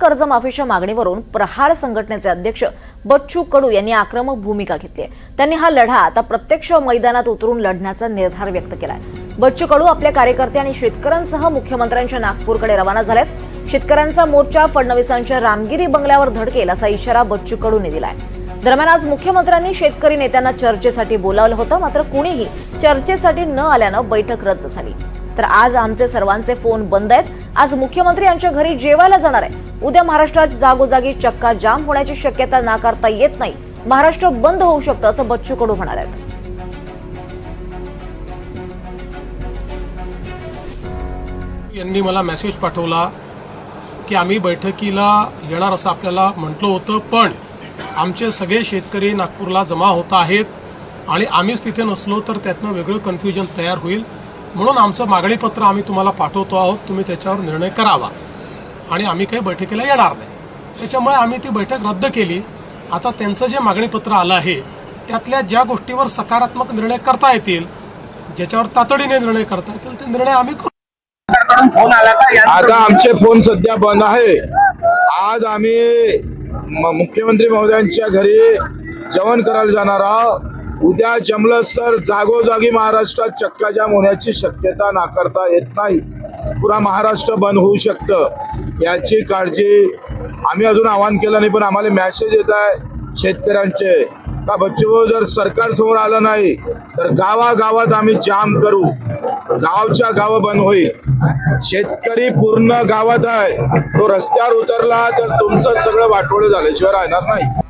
कर्जमाफीच्या मागणीवरून प्रहार संघटनेचे अध्यक्ष बच्चू कडू यांनी आक्रमक भूमिका घेतली आहे. त्यांनी हा लढा आता प्रत्यक्ष मैदानात उतरून लढण्याचा निर्धार व्यक्त केलाय. बच्चू कडू आपल्या कार्यकर्ते आणि शेतकऱ्यांसह मुख्यमंत्र्यांच्या नागपूरकडे रवाना झाल्यात शेतकऱ्यांचा मोर्चा फडणवीसांच्या रामगिरी बंगल्यावर धडकेल असा इशारा बच्चू कडूने दिलाय. दरम्यान आज मुख्यमंत्र्यांनी शेतकरी नेत्यांना चर्चेसाठी बोलावलं होतं मात्र कुणीही चर्चेसाठी न आल्यानं बैठक रद्द झाली. तर आज आमचे सर्वांचे फोन बंद आहेत. आज मुख्यमंत्री यांच्या घरी जेवायला जाणार आहे. उद्या महाराष्ट्रात जागोजागी चक्का जाम होण्याची शक्यता नाकारता येत नाही. महाराष्ट्र बंद होऊ शकतं असं बच्चू कडू म्हणाले यांनी मला मेसेज पाठवला की आम्ही बैठकीला येणार असं आपल्याला म्हटलं होतं पण आमचे सगळे शेतकरी नागपूरला जमा होत आहेत आणि आम्हीच तिथे नसलो तर त्यातनं वेगळं कन्फ्युजन तयार होईल. म्हणून आमचं मागणीपत्र आम्ही तुम्हाला पाठवतो आहोत तुम्ही त्याच्यावर निर्णय करावा. आणि आम्ही काही बैठकीला येणार नाही. त्याच्यामुळे आम्ही ती बैठक रद्द केली. आता त्यांचं जे मागणीपत्र आलं आहे त्यातल्या ज्या गोष्टीवर सकारात्मक निर्णय करता येतील ज्याच्यावर तातडीने निर्णय करता येतील ते निर्णय आम्ही करू. सरकारकडून फोन आला का? या आता आमचे फोन सध्या बंद आहे. आज आम्ही म- मुख्यमंत्री महोदयांच्या घरी जेवण करायला जाणार आहोत. उद्या जमलंच तर जागोजागी महाराष्ट्रात चक्काजाम होण्याची शक्यता नाकारता येत नाही. पुरा महाराष्ट्र बंद होऊ शकतं. याची काळजी आम्ही अजून आवाहन केलं नाही पण आम्हाला मॅसेज येत आहे शेतकऱ्यांचे. का बच्चू जर सरकार समोर आलं नाही तर गावागावात आम्ही जाम करू. गावच्या गाव बंद होईल. शेतकरी पूर्ण गावात आहे. तो रस्त्यावर उतरला तर तुमचं सगळं वाटोळं झाल्याशिवाय राहणार नाही.